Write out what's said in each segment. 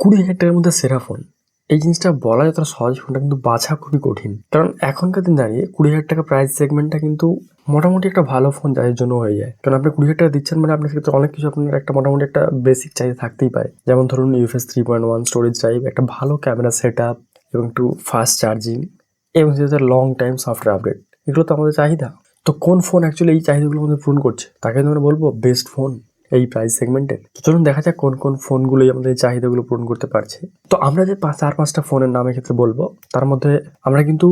কুড়ি হাজার টাকার মধ্যে সেরা ফোন এই জিনিসটা বলা যতটা সহজ, ফোনটা কিন্তু বাছা খুবই কঠিন। কারণ এখনকার দিন দাঁড়িয়ে কুড়ি হাজার টাকা প্রাইস সেগমেন্টটা কিন্তু মোটামুটি একটা ভালো ফোন যাদের জন্য হয়ে যায়। কারণ আপনি কুড়ি হাজার টাকা দিচ্ছেন মানে আপনার ক্ষেত্রে অনেক কিছু আপনার একটা মোটামুটি একটা বেসিক চাহিদা থাকতেই পারে। যেমন ধরুন UFS three point one storage drive একটা ভালো ক্যামেরা সেট আপ এবং একটু ফাস্ট চার্জিং এবং সেটা লং টাইম সফটওয়্যার আপডেট এগুলো তো আমাদের চাহিদা। তো কোন ফোন অ্যাকচুয়ালি এই চাহিদাগুলো আমাদের পূরণ করছে? তাকে আমরা বলব বেস্ট ফোন এই প্রাইস সেগমেন্টে তো চলুন দেখা যাক কোন কোন ফোনগুলোই আমাদের চাহিদাগুলো পূরণ করতে পারছে। তো আমরা যে পাঁচ, চার, পাঁচটা ফোনের নামের ক্ষেত্রে বলব, তার মধ্যে আমরা কিন্তু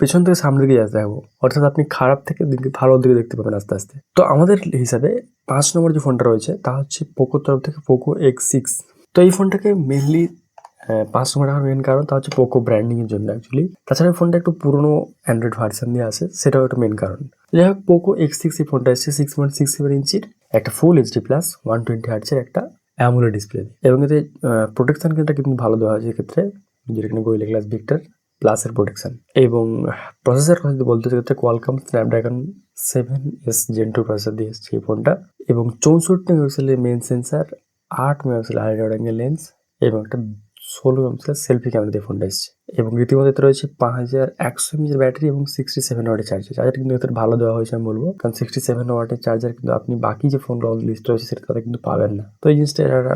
পেছন থেকে সামনের দিকে যেতে যাব। অর্থাৎ আপনি খারাপ থেকে ভালোর দিকে দেখতে পাবেন আস্তে আস্তে। তো আমাদের হিসাবে পাঁচ নম্বর যে ফোনটা রয়েছে, তা হচ্ছে পোকোর তরফ থেকে পোকো এক্স সিক্স তো এই ফোনটাকে মেনলি পাঁচ নম্বর টাকার মেন কারণ, তা হচ্ছে পোকো ব্র্যান্ডিংয়ের জন্য অ্যাকচুয়ালি তাছাড়া ফোনটা একটু পুরোনো অ্যান্ড্রয়েড ভার্সন দিয়ে আসে, সেটাও একটা মেন কারণ। যাই হোক পোকো এক্স সিক্স এই ফোনটা এসছে সিক্স পয়েন্ট সিক্স সেভেন ইঞ্চির, একটা full HD plus one twenty হার্টসের একটা অ্যামুলে ডিসপ্লে এবং এতে প্রোটেকশন কিন্তু কিন্তু ভালো দেওয়া হয়েছে এক্ষেত্রে, যেটা কিনা গোয়েলা গ্লাস ভিক্টর প্লাসের প্রোটেকশন এবং প্রসেসর কথা যদি বলতে ক্ষেত্রে Qualcomm Snapdragon seven S gen two processor দিয়ে এসছে এই ফোনটা এবং চৌষট্টি মেগাপিক্সেলের মেন সেন্সার আট মেগাপিক্সেল হাইড্রোড অ্যাঙ্গেল লেন্স এবং একটা ষোলো মেগাপিক্সেল সেলফি ক্যামেরা দিয়ে ফোনটা এসছে। এবং রীতিমতো এতে রয়েছে পাঁচ হাজার একশো এমএচের ব্যাটারি এবং সিক্সটি সেভেন ওয়াটের চার্জার চার্জার কিন্তু এতে ভালো দেওয়া হয়েছে আমি বলব। কারণ সিক্সটি সেভেন ওয়াটের চার্জার কিন্তু আপনি বাকি যে ফোনগুলো লিস্ট রয়েছে সেটা তাদের কিন্তু পাবেন না। তো এই জিনিসটা একটা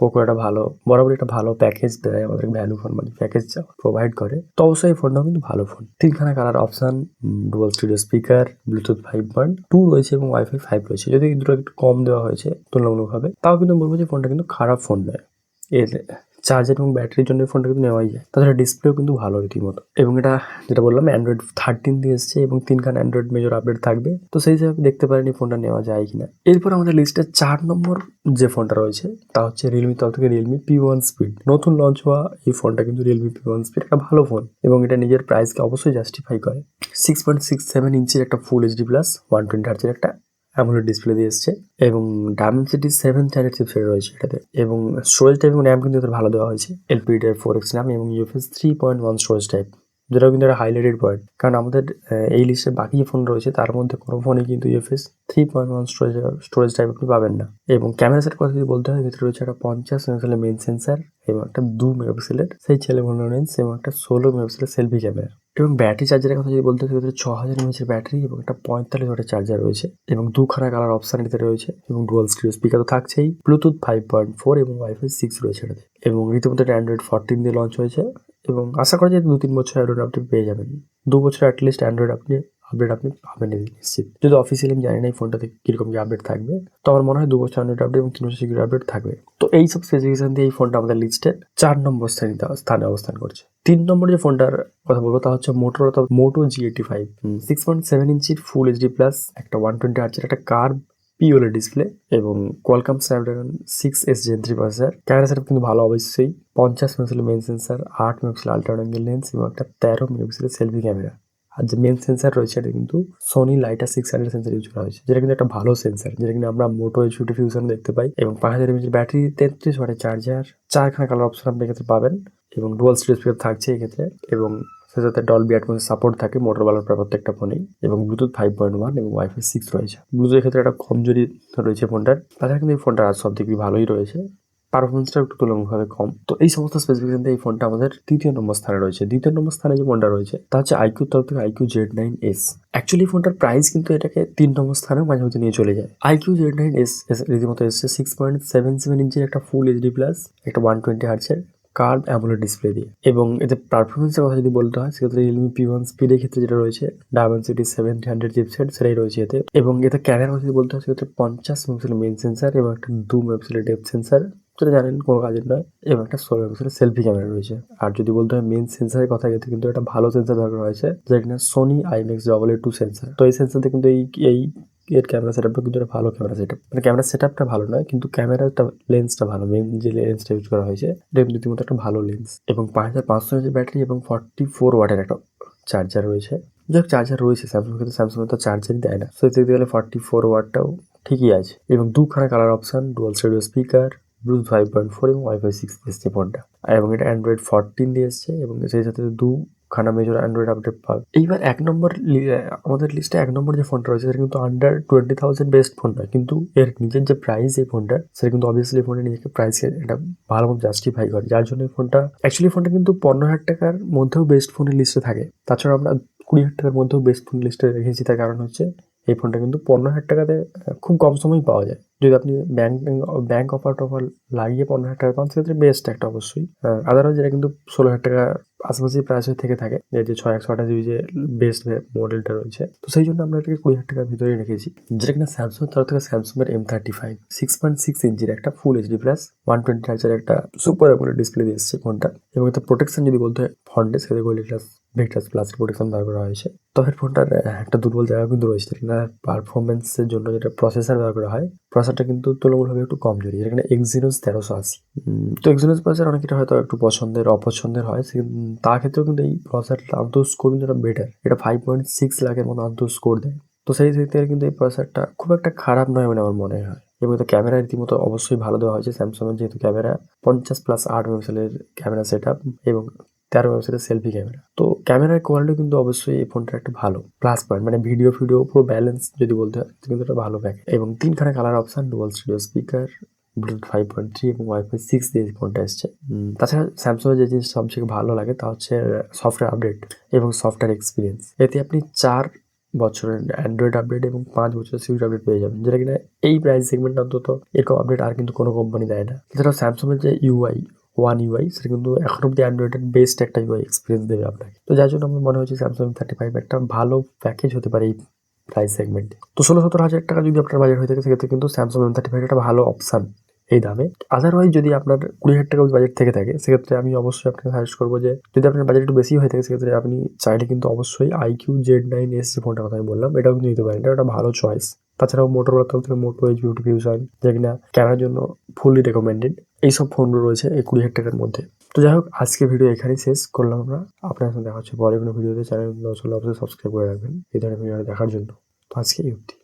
পোকো একটা ভালো বরাবর একটা ভালো প্যাকেজ দেয় আমাদের ভ্যালু ফোন মানে প্যাকেজ প্রোভাইড করে। তো অবশ্যই এই ফোনটাও কিন্তু ভালো ফোন তিনখানা colour option dual studio speaker Bluetooth five point two রয়েছে এবং ওয়াইফাই ফাইভ রয়েছে। যদি দুটো একটু কম দেওয়া হয়েছে তুলনামূলকভাবে, তাও কিন্তু বলব যে ফোনটা কিন্তু খারাপ ফোন নয়। এর চার্জার এবং ব্যাটারির জন্য ফোনটা কিন্তু নেওয়াই যায়। তাছাড়া ডিসপ্লেও কিন্তু ভালো রীতিমতো। এবং এটা যেটা বললাম অ্যান্ড্রয়েড থার্টিন দিয়ে এসছে এবং তিনখান অ্যান্ড্রয়েড মেজর আপডেট থাকবে। তো সেই হিসাবে দেখতে পারেন ফোনটা নেওয়া যায় কিনা। এরপর আমাদের লিস্টে চার নম্বর যে ফোনটা রয়েছে, তা হচ্ছে রিয়েলমি তরফ থেকে রিয়েলমি পি ওয়ান স্পিড নতুন লঞ্চ হওয়া এই ফোনটা কিন্তু রিয়েলমি পি ওয়ান স্পিড একটা ভালো ফোন এবং এটা নিজের প্রাইসকে অবশ্যই জাস্টিফাই করে। সিক্স পয়েন্ট সিক্স সেভেন ইঞ্চির একটা full HD plus one twenty হার্চের একটা অ্যামোলেড ডিসপ্লে দিয়ে এসছে। এবং ডায়মেন্সিটি সেভেন চ্যানেল চিপসেট রয়েছে এটাতে। এবং স্টোরেজ টাইপ এবং র্যাম কিন্তু ভালো দেওয়া হয়েছে। এলপিডি ফোর এক্স র্যাম এবং UFS three point one storage type যেটাও কিন্তু একটা হাইলাইটেড পয়েন্ট কারণ আমাদের এই লিস্টে বাকি যে ফোন রয়েছে, তার মধ্যে কোনো ফোনে কিন্তু UFS three point one storage storage type আপনি পাবেন না। এবং ক্যামেরা সেট কথা যদি বলতে হয় ভিতরে রয়েছে একটা পঞ্চাশ মেগাপিক্সেলের মেন সেন্সার এবং একটা দু মেগাপিক্সেলের সেই ছেলে মনে লেন্স এবং একটা ষোলো মেগাপিক্সেলের সেলফি ক্যামেরা এবং ব্যাটারি চার্জারের কথা যদি বলতে হয় ভিতরে ছ হাজার এমএচের ব্যাটারি এবং একটা পঁয়তাল্লিশ ওয়াটের চার্জার রয়েছে এবং দুখানা কালার অপশান এটাতে রয়েছে এবং ডুয়াল স্টিরিও স্পিকার তো থাকছেই। ব্লুটুথ ফাইভ পয়েন্ট ফোর এবং ওয়াইফাই সিক্স রয়েছে এটাতে। এবং রীতিমতো অ্যান্ড্রয়েড ফোরটিন দিয়ে লঞ্চ হয়েছে। এবং আশা করা যায় দু তিন বছর অ্যান্ড্রয়েড আপডেট পেয়ে যাবেন। দু বছর অ্যাটলিস্ট অ্যান্ড্রয়েড আপনি আপডেট আপনি পাবেন নিশ্চিত। যদি অফিসিয়ালি আমি জানি না এই ফোনটাতে কীরকম কি আপডেট থাকবে, তো আমার মনে হয় দু বছর অ্যান্ড্রয়েড আপডেট এবং তিন বছর সিকিউর আপডেট থাকবে। তো এই সব স্পেসিফিকেশন দিয়ে এই ফোনটা আমাদের লিস্টে চার নম্বর স্থানে স্থানে অবস্থান করছে। তিন নম্বর যে ফোনটার কথা বলব, তা হচ্ছে মোটোর Moto G eighty five six point seven ইঞ্চির ফুল এইচডি প্লাস একটা ওয়ান টোয়েন্টি আর্চের একটা কার পিওলের ডিসপ্লে এবং Qualcomm Snapdragon six S gen three processor camera setup কিন্তু ভালো, অবশ্যই। পঞ্চাশ মেগাপিক্সেল মেন সেন্সার আট মেগাপিক্সেল আল্ট্রা অ্যাঙ্গেল লেন্স এবং একটা তেরো মেগাপিক্সেলের সেলফি ক্যামেরা আর যে মেন সেন্সার রয়েছে, এটা কিন্তু সোনি লাইটার সিক্স হান্ড্রেড সেন্সার ইউজ করা হয়েছে, যেটা কিন্তু একটা ভালো সেন্সার যেটা কিন্তু আমরা মোটো এইচ ফিফটি ফিউশন দেখতে পাই। এবং পাঁচ হাজার এমএচের ব্যাটারি তেত্রিশ ওয়াটের চার্জার চারখানা কালার অপশন আপনি এক্ষেত্রে পাবেন। এবং ডুয়াল স্টোরেজ স্পিকার থাকছে এক্ষেত্রে। এবং সে সাথে ডলবি অ্যাটমোস সাপোর্ট থাকে মোটরওয়ালার প্রায় প্রত্যেকটা ফোনেই এবং ব্লুটুথ ফাইভ পয়েন্ট ওয়ান এবং ওয়াইফাই সিক্স রয়েছে। ব্লুটুথের ক্ষেত্রে একটা কমজোরি রয়েছে ফোনটার তাছাড়া কিন্তু এই ফোনটা সব দিক ভালোই রয়েছে। পারফরমেন্সটা একটু তুলনামূলকভাবে কম। তো এই সমস্ত স্পেসিফিকেশন দিয়ে এই ফোনটা আমাদের তৃতীয় নম্বর স্থানে রয়েছে। দ্বিতীয় নম্বর স্থানে যে ফোনটা রয়েছে, তা হচ্ছে আইকিউ তরফ থেকে iQOO Z nine S actually ফোনটার প্রাইস কিন্তু এটাকে তিন নম্বর স্থানে মাঝে মাঝে নিয়ে চলে যায়। আইকিউ জেড নাইন এস রীতিমতো এসছে সিক্স পয়েন্ট সেভেন সেভেন ইঞ্চের একটা ফুল এইচডি প্লাস একটা ওয়ান টোয়েন্টি হার্টসের কার্ভ অ্যামোলেড ডিসপ্লে দিয়ে। এবং এতে পারফরমেন্সের কথা যদি বলতে হয়, সেক্ষেত্রে রিয়েলমি পি ওয়ান স্পিডের ক্ষেত্রে যেটা রয়েছে ডায়মেন্সিটি সেভেন হান্ড্রেড চিপসেট সেটাই রয়েছে এতে। এবং এতে ক্যামেরার কথা যদি বলতে হয়, সেক্ষেত্রে পঞ্চাশ মেগাপিক্সেলের মেন সেন্সার এবং একটা দু মেগাপিক্সেলের ডেপ সেন্সার যেটা জানেন কোনো কাজের নয়, এবং একটা ষোলো মেগাপিক্সেলের সেলফি ক্যামেরা রয়েছে। আর যদি বলতে হয় মেন সেন্সারের কথা, এতে কিন্তু একটা ভালো সেন্সার দরকার রয়েছে, যেটা কিনা Sony IMX double A two sensor তো এই সেন্সারতে কিন্তু এই এই এর ক্যামেরা সেট আপটা কিন্তু একটা ভালো ক্যামেরা সেট আপ মানে ক্যামেরা সেট আপটা ভালো নয়, কিন্তু ক্যামেরাটা লেন্সটা ভালো। মেন যে লেন্সটা ইউজ করা হয়েছে, এটা রীতিমতো একটা ভালো লেন্স এবং পাঁচ হাজার পাঁচশো ব্যাটারি এবং ফর্টি ফোর ওয়াটের একটা চার্জার রয়েছে। যাই চার্জার রয়েছে স্যামসাং কিন্তু স্যামসাং তো চার্জারই দেয় না। সো এতে গেলে ফর্টি ফোর ওয়াটটাও ঠিকই আছে। এবং দুখানা colour option dual studio speaker Bluetooth five point four এবং ওয়াইফাই সিক্স এসছে ফোনটা এবং এটা অ্যান্ড্রয়েড ফোরটিন দিয়ে এসছে এবং সেই সাথে দু খানা মেজর অ্যান্ড্রয়েড আপডেট পাবে। এইবার এক নম্বর আমাদের লিস্টে এক নম্বর যে ফোনটা রয়েছে, সেটা কিন্তু under twenty thousand best phone নয়, কিন্তু এর নিজের যে প্রাইস এই ফোনটা সেটা কিন্তু অবভিয়াসলি ফোনে নিজেকে প্রাইসে এটা মতো জাস্টিফাই করে। যার জন্য এই ফোনটা অ্যাকচুয়ালি ফোনটা কিন্তু পনেরো হাজার টাকার মধ্যেও বেস্ট ফোনের লিস্টে থাকে। তাছাড়া আমরা কুড়ি হাজার টাকার মধ্যেও বেস্ট ফোন লিস্টে রেখেছি। তার কারণ হচ্ছে এই ফোনটা কিন্তু পনেরো হাজার টাকাতে খুব কম সময় পাওয়া যায়। যদি আপনি ব্যাঙ্ক ব্যাঙ্ক অফার টফার লাগিয়ে পনেরো হাজার টাকা পান, সেক্ষেত্রে বেস্ট একটা অবশ্যই। আদারওয়াইজ এটা কিন্তু ষোলো হাজার টাকা আশেপাশে প্রাইস থেকে থাকে। যে ছয় একশো আঠাশ জিবি যে বেস্ট মডেলটা রয়েছে। তো সেই জন্য আমরা এটাকে কুড়ি হাজার টাকার ভিতরে রেখেছি। যেটা কিনা স্যামসং তরফ থেকে স্যামসাং এর M thirty five six point six ইঞ্চির একটা full HD plus one twenty হাজার একটা সুপার অ্যামোলেড ডিসপ্লে দিয়ে এসছে ফোনটা এবং এতে প্রোটেকশন যদি বলতে হয় ফ্রন্টে সেটা গোল্ড গ্লাস ভেক্টাস প্লাস প্রোটেকশন ব্যবহার করা হয়েছে। তবে ফোনটার একটা দুর্বল জায়গা কিন্তু রয়েছে। যেটা পারফরমেন্সের জন্য যেটা প্রসেসর ব্যবহার করা হয় প্রসেসরটা কিন্তু তুলনামূলকভাবে একটু কমজোরি যেটা কিনা এক্সিনোস তেরোশো আশি। তো এক্সিনোস প্রসেসর অনেকটা হয়তো একটু পছন্দের, অপছন্দের হয়। সে- তার ক্ষেত্রেও কিন্তু এই প্রসেসরটা আন্তঃ স্কোর কিন্তু বেটার এটা ফাইভ পয়েন্ট সিক্স লাখের মতো আন্তঃ স্কোর দেয়। তো সেই দিক থেকে কিন্তু এই প্রসেসরটা খুব একটা খারাপ নয় বলে আমার মনে হয়। এবং তো ক্যামেরা রীতিমতো অবশ্যই ভালো দেওয়া হয়েছে। স্যামসাংয়ের যেহেতু ক্যামেরা, পঞ্চাশ প্লাস আট মেগাপিক্সেলের ক্যামেরা সেট এবং তেরো মেগাপিক্সেলের সেলফি ক্যামেরা তো ক্যামেরার কোয়ালিটি কিন্তু অবশ্যই এই ফোনটা একটা ভালো। প্লাস পয়েন্ট মানে ভিডিও ফিডিও পুরো ব্যালেন্স যদি বলতে হয় কিন্তু এটা ভালো প্যাক এবং তিনখানা colour option dual studio speaker Bluetooth five point three এবং ওয়াইফাই সিক্স দিয়ে ফোনটা এসছে। তাছাড়া স্যামসাংয়ের যে জিনিস সবথেকে ভালো লাগে, তা হচ্ছে সফটওয়্যার আপডেট এবং সফটওয়্যার এক্সপিরিয়েন্স এতে আপনি চার বছরের অ্যান্ড্রয়েড আপডেট এবং পাঁচ বছরের সিউজ আপডেট পেয়ে যাবেন, যেটা কিনা এই প্রাইস সেগমেন্ট অন্তত এরকম আপডেট আর কিন্তু কোনো কোম্পানি দেয় না। এছাড়াও স্যামসাংয়ের যে ইউআই ওয়ান ইউআই সেটা কিন্তু এখন অব্দি অ্যান্ড্রয়েডের বেস্ট একটা ইউআই এক্সপিরিয়েন্স দেবে আপনাকে। তো যার জন্য আমার মনে হচ্ছে স্যামসাং থার্টি ফাইভ একটা ভালো প্যাকেজ হতে পারে এই প্রাইস সেগমেন্টে তো ষোলো সতেরো হাজার টাকা যদি আপনার বাজেট হয়ে থাকে, সেক্ষেত্রে কিন্তু স্যামসাং এম থার্টি ফাইভ একটা ভালো অপশান এই দামে। আদারওয়াইজ যদি আপনার কুড়ি হাজার টাকা বাজেট থেকে থাকে, সেক্ষেত্রে আমি অবশ্যই আপনাকে সাজেস্ট করব যে, যদি আপনার বাজেট একটু বেশি হয়ে থাকে, সেক্ষেত্রে আপনি চাইলে কিন্তু অবশ্যই আইকিউ জেড নাইন এস যে ফোনটার কথা আমি বললাম, এটাও কিন্তু নিতে পারেন। এটা একটা ভালো চয়েস তাছাড়াও মোটোরোলার তরফ থেকে মোটো এইচ বিউটি ফিউশন যেটা কিনা ক্যামেরার জন্য ফুললি রেকমেন্ডেড এইসব ফোনগুলো রয়েছে এই কুড়ি হাজার টাকার মধ্যে। তো যাই হোক, আজকে ভিডিও এখানেই শেষ করলাম আমরা। আপনার সাথে দেখা হচ্ছে পরে কোনো ভিডিওতে চ্যানেল অবশ্যই সাবস্ক্রাইব করে রাখবেন। এই ধরনের ভিডিও দেখার জন্য। তো আজকে এই অবধি।